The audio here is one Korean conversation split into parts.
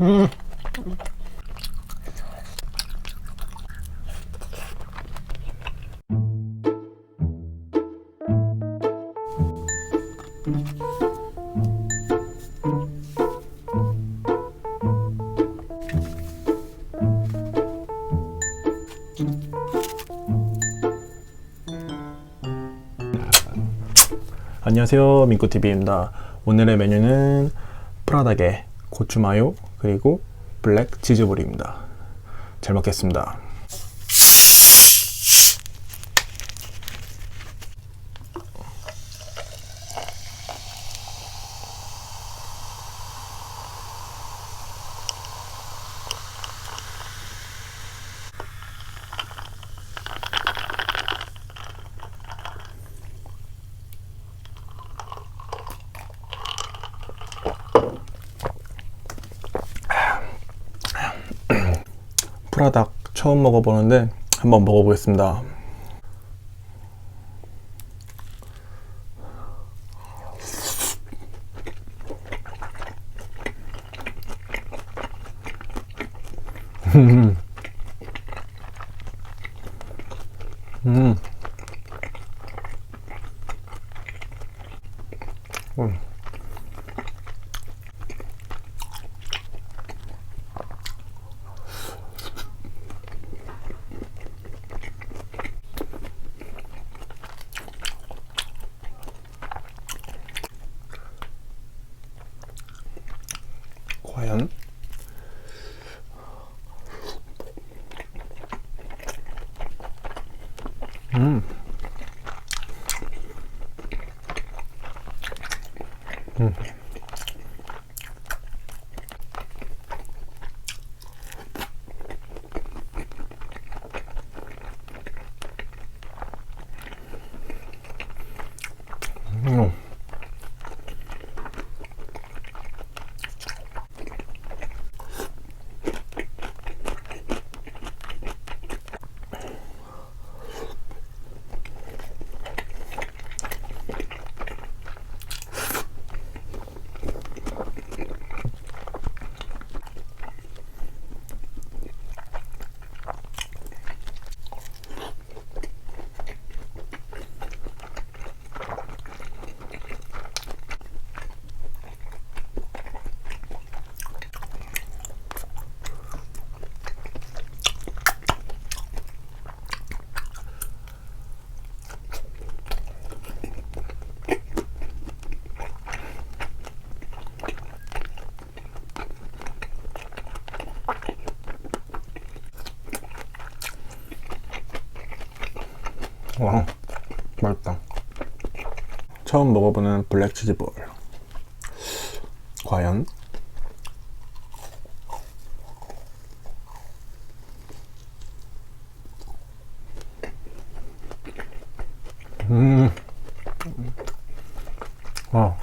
음. 안녕하세요 민코TV입니다 오늘의 메뉴는 프라닭의 고추마요 그리고 블랙 치즈볼입니다. 잘 먹겠습니다 프라닭 처음 먹어보는데 한번 먹어보겠습니다 음. 음. 과연 음. 음. 음. 와 맛있다. 처음 먹어보는 블랙 치즈볼. 과연 음. 와.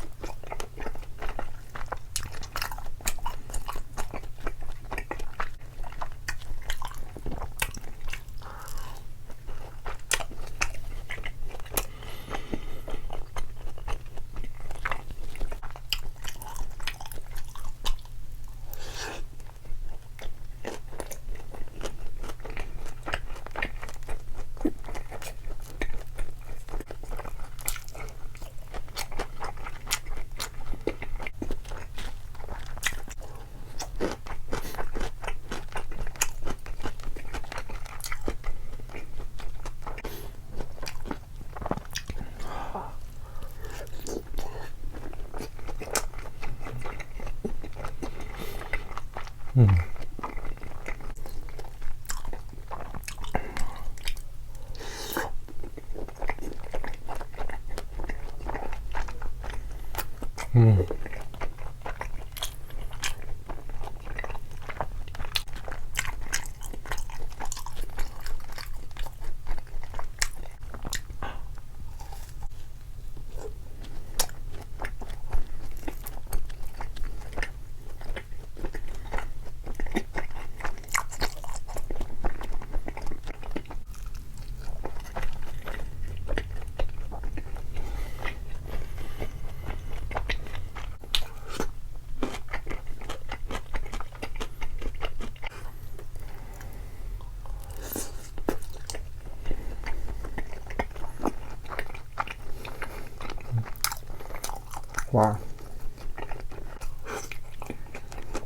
음. 와.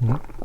음? 음?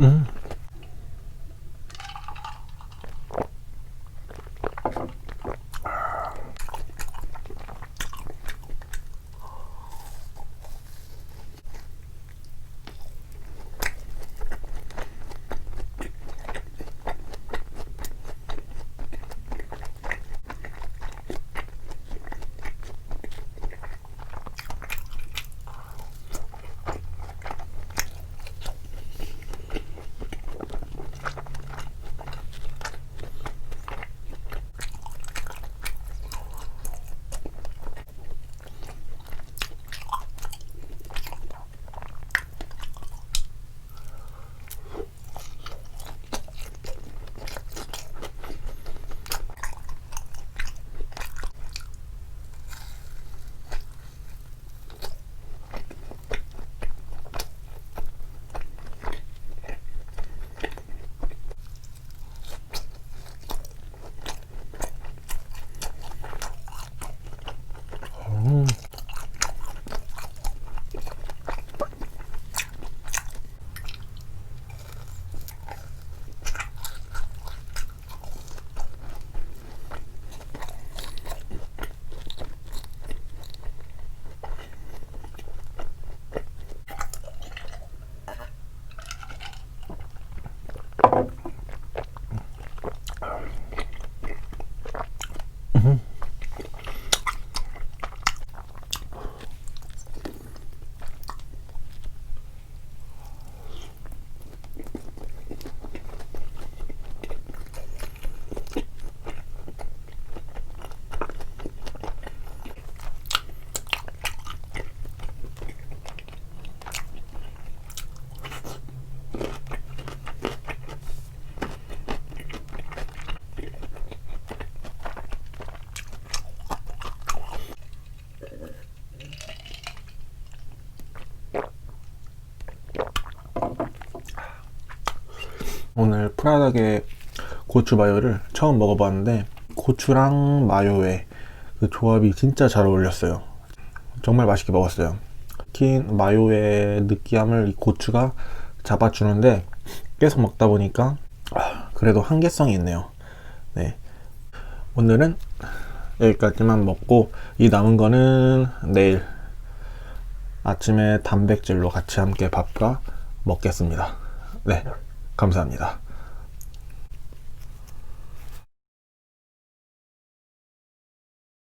Mm. 음. 오늘 프라닭의 고추 마요를 처음 먹어봤는데 고추랑 마요의 그 조합이 진짜 잘 어울렸어요. 정말 맛있게 먹었어요. 특히 마요의 느끼함을 이 고추가 잡아주는데 계속 먹다 보니까 아, 그래도 한계성이 있네요. 네. 오늘은 여기까지만 먹고 이 남은 거는 내일 아침에 단백질로 같이 함께 밥과 먹겠습니다. 네. 감사합니다.